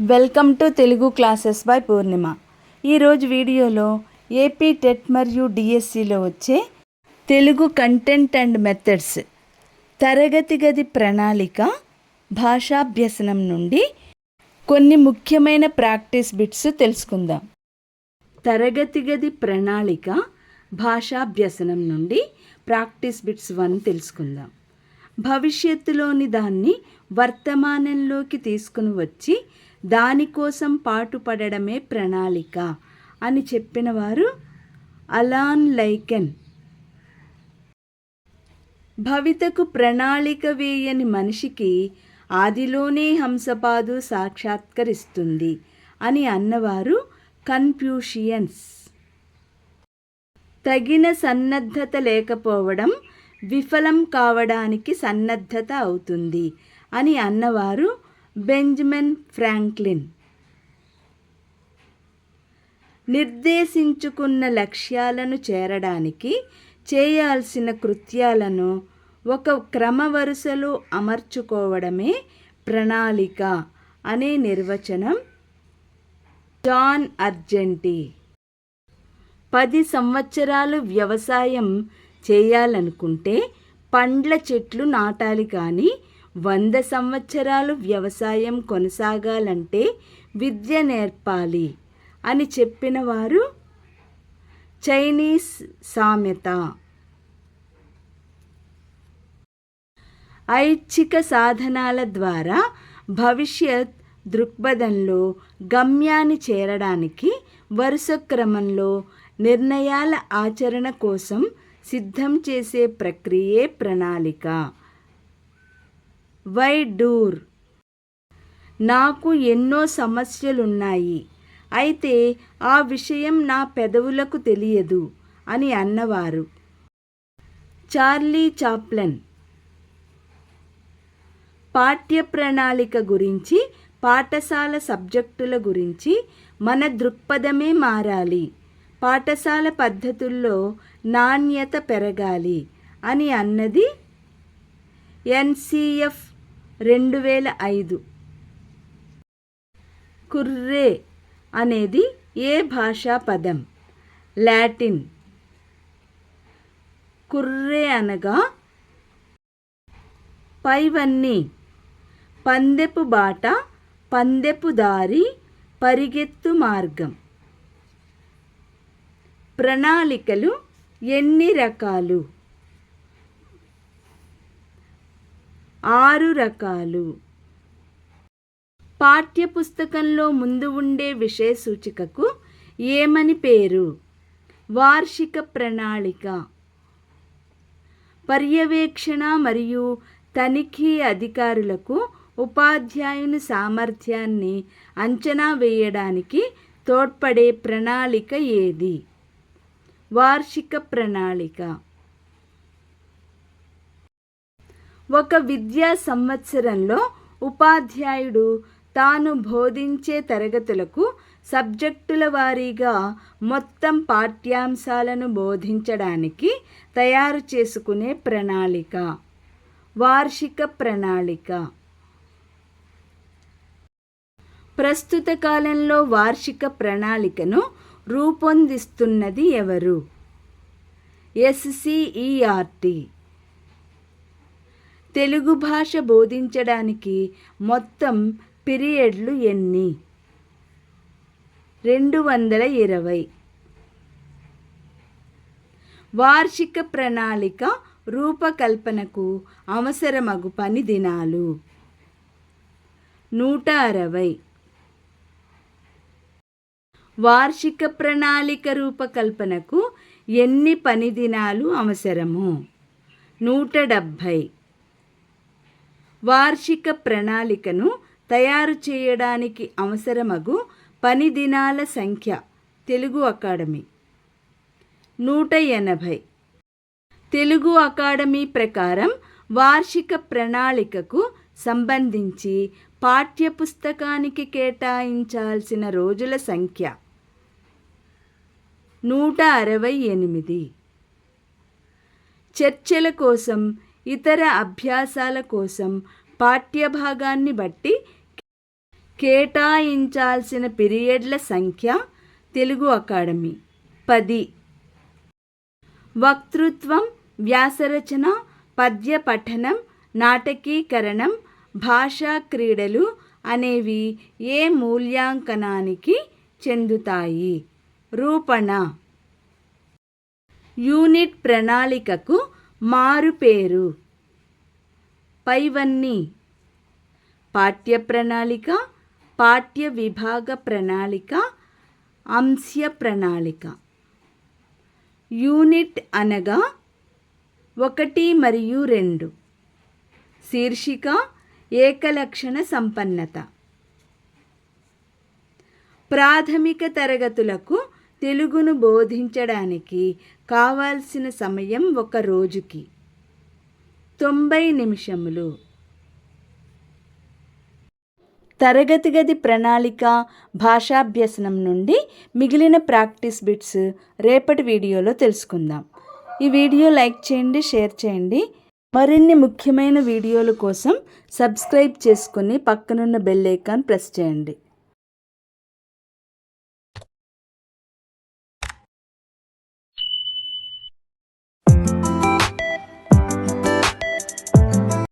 Welcome to Telugu classes by Purnima. ఈరోజు వీడియోలో AP TET మరియు డిఎస్సిలో వచ్చే తెలుగు కంటెంట్ అండ్ మెథడ్స్ తరగతి గది ప్రణాళిక భాషాభ్యసనం నుండి కొన్ని ముఖ్యమైన ప్రాక్టీస్ బిట్స్ తెలుసుకుందాం. తరగతి గది ప్రణాళిక భాషాభ్యసనం నుండి ప్రాక్టీస్ బిట్స్ వన్ తెలుసుకుందాం. భవిష్యత్తులోని దాన్ని వర్తమానంలోకి తీసుకుని వచ్చి దానికోసం పాటుపడడమే ప్రణాళిక అని చెప్పిన వారు అలాన్ లైకెన్. భవితకు ప్రణాళిక వేయని మనిషికి ఆదిలోనే హంసపాదు సాక్షాత్కరిస్తుంది అని అన్నవారు కన్ఫ్యూషియన్స్. తగిన సన్నద్ధత లేకపోవడం విఫలం కావడానికి సన్నద్ధత అవుతుంది అని అన్నవారు బెంజమిన్ ఫ్రాంక్లిన్. నిర్దేశించుకున్న లక్ష్యాలను చేరడానికి చేయాల్సిన కృత్యాలను ఒక క్రమ వరుసలో అమర్చుకోవడమే ప్రణాళిక అనే నిర్వచనం జాన్ అర్జెంటీ. పది సంవత్సరాలు వ్యవసాయం చేయాలనుకుంటే పండ్ల చెట్లు నాటాలి కానీ వంద సంవత్సరాలు వ్యవసాయం కొనసాగాలంటే విద్య నేర్పాలి అని చెప్పిన వారు చైనీస్ సామెత. ఐచ్ఛిక సాధనాల ద్వారా భవిష్యత్ దృక్పథంలో గమ్యాన్ని చేరడానికి వరుస క్రమంలో నిర్ణయాల ఆచరణ కోసం సిద్ధం చేసే ప్రక్రియే ప్రణాళిక. వై డూర్ నాకు ఎన్నో సమస్యలున్నాయి. అయితే ఆ విషయం నా పెదవులకు తెలియదు అని అన్నవారు. Charlie Chaplin. పాఠ్య ప్రణాళిక గురించి పాఠశాల సబ్జెక్టుల గురించి మన దృక్పథమే మారాలి. పాఠశాల పద్ధతుల్లో నాణ్యత పెరగాలి అని అన్నది ఎన్సిఎఫ్ రెండు వేల ఐదు. కుర్రే అనేది ఏ భాషా పదం? లాటిన్. కుర్రే అనగా పైవన్నీ. పందెపు బాట పందెపు దారి పరిగెత్తు మార్గం. ప్రణాళికలు ఎన్ని రకాలు? ఆరు రకాలు. పాఠ్యపుస్తకంలో ముందు ఉండే విషయ సూచికకు ఏమని పేరు? వార్షిక ప్రణాళిక. పర్యవేక్షణ మరియు తనిఖీ అధికారులకు ఉపాధ్యాయుని సామర్థ్యాన్ని అంచనా వేయడానికి తోడ్పడే ప్రణాళిక ఏది? వార్షిక ప్రణాళిక. ఒక విద్యా సంవత్సరంలో ఉపాధ్యాయుడు తాను బోధించే తరగతులకు సబ్జెక్టుల వారీగా మొత్తం పాఠ్యాంశాలను బోధించడానికి తయారు చేసుకునే ప్రణాళిక. వార్షిక ప్రణాళిక. ప్రస్తుత కాలంలో వార్షిక ప్రణాళికను రూపొందిస్తున్నది ఎవరు? ఎస్సిఈఆర్టీ. తెలుగు భాష బోధించడానికి మొత్తం పీరియడ్లు ఎన్ని? రెండు వందల ఇరవై. వార్షిక ప్రణాళిక రూపకల్పనకు అవసరమగు పని దినాలు. నూట అరవై. వార్షిక ప్రణాళిక రూపకల్పనకు ఎన్ని పని దినాలు అవసరము? నూట డెబ్భై. వార్షిక ప్రణాళికను తయారు చేయడానికి అవసరమగు పని దినాల సంఖ్య తెలుగు అకాడమీ. నూట ఎనభై. తెలుగు అకాడమీ ప్రకారం వార్షిక ప్రణాళికకు సంబంధించి పాఠ్యపుస్తకానికి కేటాయించాల్సిన రోజుల సంఖ్య. నూట అరవై ఎనిమిది. చర్చల కోసం ఇతర అభ్యాసాల కోసం పాఠ్యభాగాన్ని బట్టి కేటాయించాల్సిన పీరియడ్ల సంఖ్య తెలుగు అకాడమీ. పది. వక్తృత్వం వ్యాసరచన పద్య పఠనం నాటకీకరణం భాషా క్రీడలు అనేవి ఏ మూల్యాంకనానికి చెందుతాయి? రూపణ. యూనిట్ ప్రణాళికకు మారుపేరు. పైవన్నీ పాఠ్య ప్రణాళిక పాఠ్య విభాగ ప్రణాళిక అంశ్య ప్రణాళిక. యూనిట్ అనగా ఒకటి మరియు రెండు. శీర్షిక ఏకలక్షణ సంపన్నత. ప్రాథమిక తరగతులకు తెలుగును బోధించడానికి కావాల్సిన సమయం ఒక రోజుకి. తొంభై నిమిషములు. తరగతి గది ప్రణాళిక భాషాభ్యసనం నుండి మిగిలిన ప్రాక్టీస్ బిట్స్ రేపటి వీడియోలో తెలుసుకుందాం. ఈ వీడియో లైక్ చేయండి షేర్ చేయండి. మరిన్ని ముఖ్యమైన వీడియోల కోసం సబ్స్క్రైబ్ చేసుకుని పక్కనున్న బెల్ ఐకాన్ ప్రెస్ చేయండి.